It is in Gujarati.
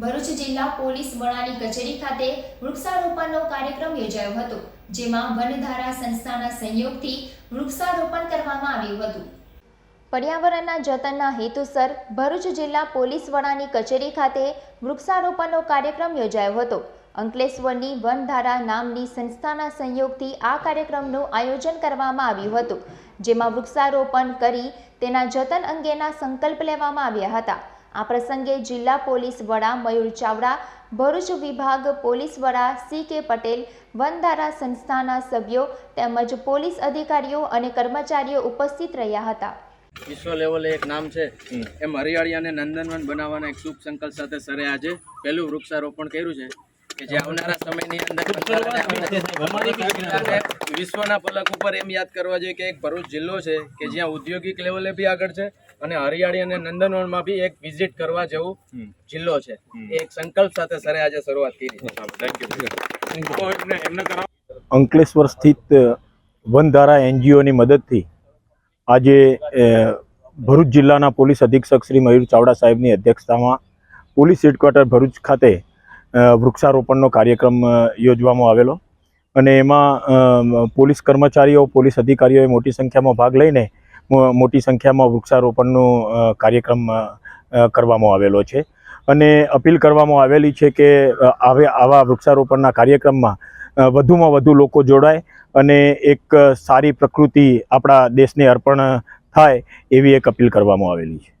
ભરૂચ જિલ્લા પોલીસ વડાની કચેરી ખાતે વૃક્ષારોપણનો કાર્યક્રમ યોજાયો હતો, જેમાં વનધારા સંસ્થાના સહયોગથી વૃક્ષારોપણ કરવામાં આવ્યું હતું. પર્યાવરણના જતનના હેતુસર ભરૂચ જિલ્લા પોલીસ વડાની કચેરી ખાતે વૃક્ષારોપણનો કાર્યક્રમ યોજાયો હતો. અંકલેશ્વરની વનધારા નામની સંસ્થાના સંયોગથી આ કાર્યક્રમનું આયોજન કરવામાં આવ્યું હતું, જેમાં વૃક્ષારોપણ કરી તેના જતન અંગેના સંકલ્પ લેવામાં આવ્યા હતા. આ પ્રસંગે જિલ્લા પોલીસ વડા મયુર ચાવડા ભરૂચ વિભાગ પોલીસ વડા સી કે પટેલ વનધારા સંસ્થાના સભ્યો તેમજ પોલીસ અધિકારીઓ અને કર્મચારીઓ ઉપસ્થિત રહ્યા હતા. વિશ્વ લેવલે એક નામ છે. એમ હરિયાળી અને નંદનવન બનાવવાના એક શુભ સંકલ્પ સાથે સરે આજે પહેલું વૃક્ષારોપણ કર્યું છે કે જે આવનારા સમયની અંદર વિશ્વના પલક ઉપર એમ યાદ કરવા જોઈએ કે એક ભરૂચ જિલ્લો છે કે જ્યાં ઔદ્યોગિક લેવલે બી આગળ છે. અને હરિયાળી અને નંદનવનમાં બી એક વિઝિટ કરવા જેવું જિલ્લો છે. એ એક સંકલ્પ સાથે સરે આજે શરૂઆત કરી. અંકલેશ્વર સ્થિત વનધારા એનજીઓની મદદથી આજે ભરૂચ જિલ્લાના પોલીસ અધિક્ષક શ્રી મયુર ચાવડા સાહેબની અધ્યક્ષતામાં પોલીસ હેડક્વાર્ટર ભરૂચ ખાતે વૃક્ષારોપણનો કાર્યક્રમ યોજવામાં આવેલો. અને એમાં પોલીસ કર્મચારીઓ પોલીસ અધિકારીઓએ મોટી સંખ્યામાં ભાગ લઈને મોટી સંખ્યામાં વૃક્ષારોપણનો કાર્યક્રમ કરવામાં આવેલો છે. અને અપીલ કરવામાં આવેલી છે કે આવે, આવા વૃક્ષારોપણના કાર્યક્રમમાં વધુમાં વધુ લોકો જોડાય અને એક સારી પ્રકૃતિ આપણા દેશને અર્પણ થાય એવી એક અપીલ કરવામાં આવેલી છે.